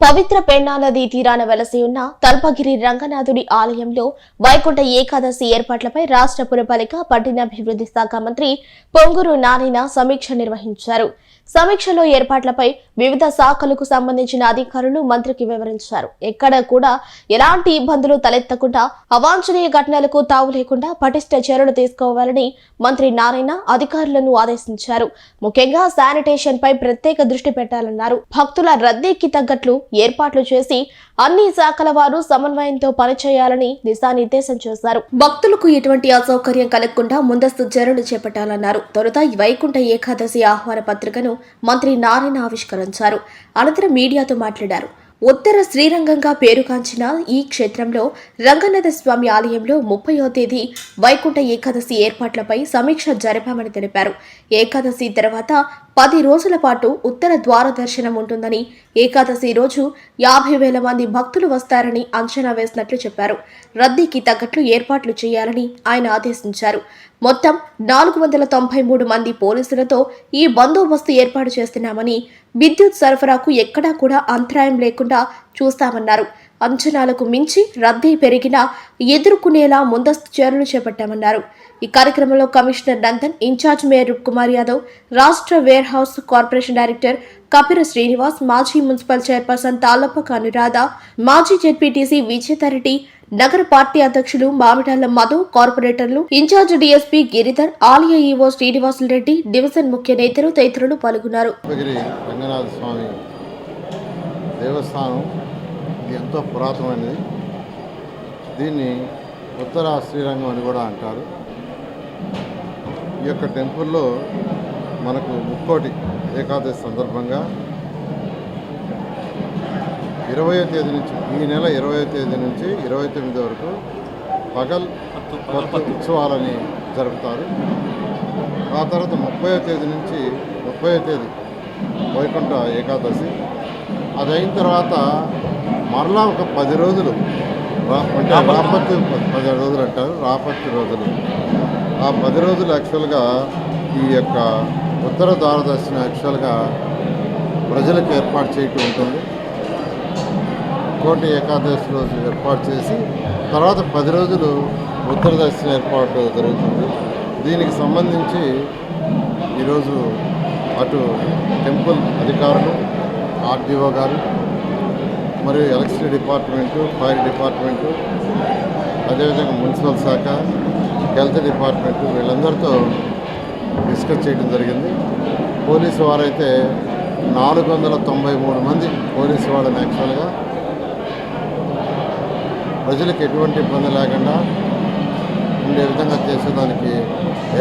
పవిత్ర పెన్నా నదీ తీరాన వెలసి ఉన్న తల్పగిరి రంగనాథుడి ఆలయంలో వైకుంఠ ఏకాదశి ఏర్పాట్లపై రాష్ట్ర పురపాలిక పట్టణాభివృద్ధి శాఖ మంత్రి పొంగూరు నారాయణ సమీక్ష నిర్వహించారు. సమీక్షలో ఏర్పాట్లపై వివిధ శాఖలకు సంబంధించిన అధికారులు మంత్రికి వివరించారు. ఎక్కడ కూడా ఎలాంటి ఇబ్బందులు తలెత్తకుండా అవాంఛనీయ ఘటనలకు తావు లేకుండా పటిష్ట చర్యలు తీసుకోవాలని మంత్రి నారాయణ అధికారులను ఆదేశించారు. ముఖ్యంగా శానిటేషన్ పై ప్రత్యేక దృష్టి పెట్టాలన్నారు. భక్తుల రద్దీకి తగ్గట్లు ఏర్పాట్లు చేసి అన్ని శాఖల వారు సమన్వయంతో పనిచేయాలని దిశానిర్దేశం చేశారు. భక్తులకు ఎటువంటి అసౌకర్యం కలగకుండా ముందస్తు చర్యలు చేపట్టాలన్నారు. తొలుత ఈ వైకుంఠ ఏకాదశి ఆహ్వాన పత్రికను మంత్రి నారాయణ ఆవిష్కరించారు. అనంతరం మీడియాతో మాట్లాడారు. ఉత్తర శ్రీరంగంగా పేరుగాంచిన ఈ క్షేత్రంలో రంగనాథ స్వామి ఆలయంలో ముప్పయో తేదీ వైకుంఠ ఏకాదశి ఏర్పాట్లపై సమీక్ష జరిపామని తెలిపారు. ఏకాదశి తర్వాత పది రోజుల పాటు ఉత్తర ద్వార దర్శనం ఉంటుందని ఏకాదశి రోజు యాభై వేల మంది భక్తులు వస్తారని అంచనా వేసినట్లు చెప్పారు. రద్దీకి తగ్గట్లు ఏర్పాట్లు చేయాలని ఆయన ఆదేశించారు. మొత్తం నాలుగు వందల తొంభై మూడు మంది పోలీసులతో ఈ బందోబస్తు ఏర్పాటు చేస్తున్నామని విద్యుత్ సరఫరాకు ఎక్కడా కూడా అంతరాయం లేకుండా చూస్తామన్నారు. అంచనాలకు మించి రద్దీ పెరిగినా ఎదుర్కొనేలా ముందస్తు చర్యలు చేపట్టామన్నారు. ఈ కార్యక్రమంలో commissioner Nandan incharge mayor Roop Kumar Yadav రాష్ట్ర warehouse corporation director Kapira Srinivas మాజీ మున్సిపల్ చైర్పర్సన్ తాళ్ళపక అనురాధ మాజీ జెడ్పీటీసీ విజేతారెడ్డి నగర పార్టీ అధ్యక్షులు మామిడాల మధు కార్పొరేటర్లు ఇన్ఛార్జ్ డీఎస్పీ గిరిధర్ ఆలయ ఈవో శ్రీనివాసులు రెడ్డి డివిజన్ ముఖ్య నేతలు తదితరులు పాల్గొన్నారు. దేవస్థానం ఎంతో పురాతనమైనది. దీన్ని ఉత్తర శ్రీరంగం అని కూడా అంటారు. ఈ యొక్క టెంపుల్లో మనకు ముక్కోటి ఏకాదశి సందర్భంగా ఇరవయో తేదీ నుంచి ఈ నెల ఇరవయో తేదీ నుంచి ఇరవై తొమ్మిది వరకు పగల్ కొత్త ఉత్సవాలని జరుపుతారు. ఆ తర్వాత ముప్పై తేదీ నుంచి ముప్పై తేదీ వైకుంఠ ఏకాదశి. అది అయిన తర్వాత మరలా ఒక పది రోజులు. అంటే రాపత్తి పది రోజులు అంటారు. రాపత్తి రోజులు. ఆ పది రోజులు యాక్చువల్గా ఈ యొక్క ఉత్తర ద్వారదర్శనం యాక్చువల్గా ప్రజలకు ఏర్పాటు చేయటం ఉంటుంది. కోటి ఏకాదశి రోజు ఏర్పాటు చేసి తర్వాత పది రోజులు ఉత్తర దర్శనం ఏర్పాటు జరుగుతుంది. దీనికి సంబంధించి ఈరోజు అటు టెంపుల్ అధికారులు ఆర్డీఓ గారు మరియు ఎలక్ట్రిసిటీ డిపార్ట్మెంటు ఫైర్ డిపార్ట్మెంటు అదేవిధంగా మున్సిపల్ శాఖ హెల్త్ డిపార్ట్మెంటు వీళ్ళందరితో డిస్కస్ చేయడం జరిగింది. పోలీసు వారైతే నాలుగు వందల తొంభై మూడు మంది పోలీసు వాళ్ళని యాక్చువల్గా ప్రజలకు ఎటువంటి ఇబ్బంది లేకుండా ఉండే విధంగా చేసేదానికి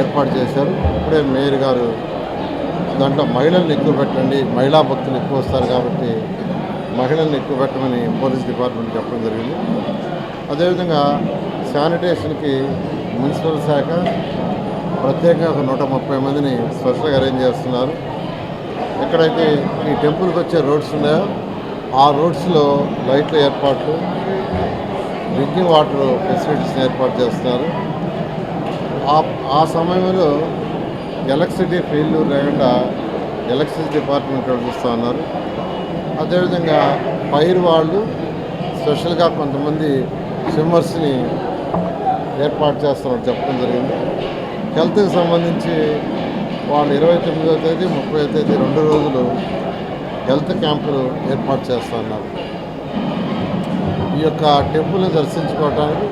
ఏర్పాటు చేశారు. ఇప్పుడే మేయర్ గారు దాంట్లో మహిళల్ని ఎక్కువ పెట్టండి మహిళా భక్తులు ఎక్కువ వస్తారు కాబట్టి మహిళల్ని ఎక్కువ పెట్టమని పోలీస్ డిపార్ట్మెంట్ చెప్పడం జరిగింది. అదేవిధంగా శానిటేషన్కి మున్సిపల్ శాఖ ప్రత్యేకంగా ఒక నూట ముప్పై మందిని స్పెషల్గా అరేంజ్ చేస్తున్నారు. ఎక్కడైతే ఈ టెంపుల్కి వచ్చే రోడ్స్ ఉన్నాయో ఆ రోడ్స్లో లైట్ల ఏర్పాట్లు డ్రింకింగ్ వాటర్ ఫెసిలిటీస్ని ఏర్పాటు చేస్తున్నారు. ఆ ఆ సమయంలో ఎలక్ట్రిసిటీ ఫెయిల్యూర్ లేకుండా ఎలక్ట్రిసిటీ డిపార్ట్మెంట్ వాళ్ళు చూస్తూ ఉన్నారు. అదేవిధంగా పైరు వాళ్ళు స్పెషల్గా కొంతమంది స్విమ్మర్స్ని ఏర్పాటు చేస్తున్నారు చెప్పడం జరిగింది. హెల్త్కి సంబంధించి వాళ్ళు ఇరవై తొమ్మిదో తేదీ ముప్పై తేదీ రెండు రోజులు హెల్త్ క్యాంపులు ఏర్పాటు చేస్తున్నారు. ఈ యొక్క టెంపుల్ని దర్శించుకోవటానికి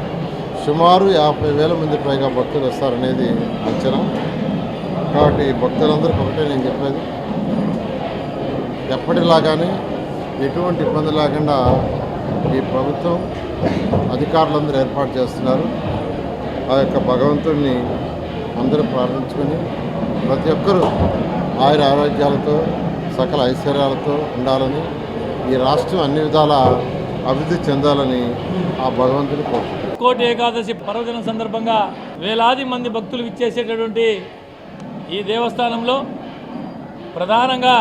సుమారు యాభై వేల మంది పైగా భక్తులు వస్తారనేది అంచనా. కాబట్టి భక్తులందరికీ ఒకటే నేను చెప్పేది. ఎప్పటిలాగానే ఎటువంటి ఇబ్బంది లేకుండా ఈ ప్రభుత్వం అధికారులందరూ ఏర్పాటు చేస్తున్నారు. ఆ యొక్క భగవంతుడిని అందరూ ప్రార్థించుకొని ప్రతి ఒక్కరూ ఆయుర ఆరోగ్యాలతో సకల ఐశ్వర్యాలతో ఉండాలని ఈ రాష్ట్రం అన్ని విధాల అభివృద్ధి చెందాలని ఆ భగవంతుని కోరుకుంటున్నాను కోటి ఏకాదశి పర్వదినం సందర్భంగా వేలాది మంది భక్తులు విచ్చేసేటటువంటి ఈ దేవస్థానంలో ప్రధానంగా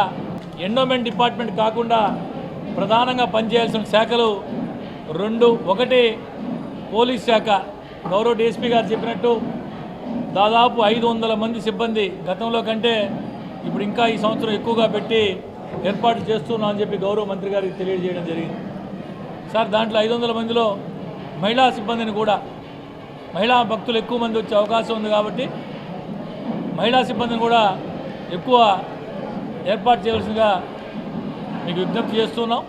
ఎండోమెంట్ డిపార్ట్మెంట్ కాకుండా ప్రధానంగా పనిచేయాల్సిన శాఖలు రెండు. ఒకటి పోలీస్ శాఖ. గౌరవ డీఎస్పీ గారు చెప్పినట్టు దాదాపు ఐదు వందల మంది సిబ్బంది గతంలో కంటే ఇప్పుడు ఇంకా ఈ సంవత్సరం ఎక్కువగా పెట్టి ఏర్పాటు చేస్తున్నాం అని చెప్పి గౌరవ మంత్రి గారికి తెలియజేయడం జరిగింది. సార్ దాంట్లో ఐదు వందల మందిలో మహిళా సిబ్బందిని కూడా మహిళా భక్తులు ఎక్కువ మంది వచ్చే అవకాశం ఉంది కాబట్టి మహిళా సిబ్బందిని కూడా ఎక్కువ ఏర్పాటు చేయవలసిందిగా మీకు విజ్ఞప్తి చేస్తున్నాం.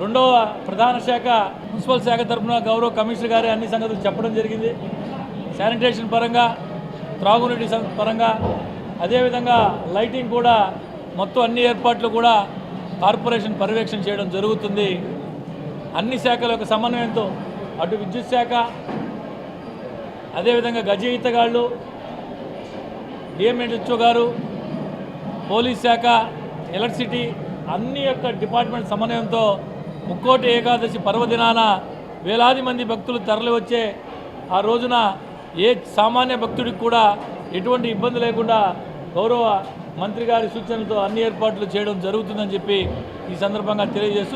రెండవ ప్రధాన శాఖ మున్సిపల్ శాఖ తరఫున గౌరవ కమిషనర్ గారే అన్ని సంగతులు చెప్పడం జరిగింది. శానిటేషన్ పరంగా త్రాగునీటి సం- పరంగా అదేవిధంగా లైటింగ్ కూడా మొత్తం అన్ని ఏర్పాట్లు కూడా కార్పొరేషన్ పర్యవేక్షణ చేయడం జరుగుతుంది. అన్ని శాఖల యొక్క సమన్వయంతో అటు విద్యుత్ శాఖ అదేవిధంగా గజయితగాళ్ళు డిఎంఎన్హెచ్ఓ గారు పోలీస్ శాఖ ఎలక్ట్రిసిటీ అన్ని యొక్క డిపార్ట్మెంట్ సమన్వయంతో ముక్కోటి ఏకాదశి పర్వదినాన వేలాది మంది భక్తులు తరలి వచ్చే ఆ రోజున ఏ సామాన్య భక్తుడికి కూడా ఎటువంటి ఇబ్బంది లేకుండా గౌరవ మంత్రి గారి సూచనలతో అన్ని ఏర్పాట్లు చేయడం జరుగుతుందని చెప్పి ఈ సందర్భంగా తెలియజేస్తూ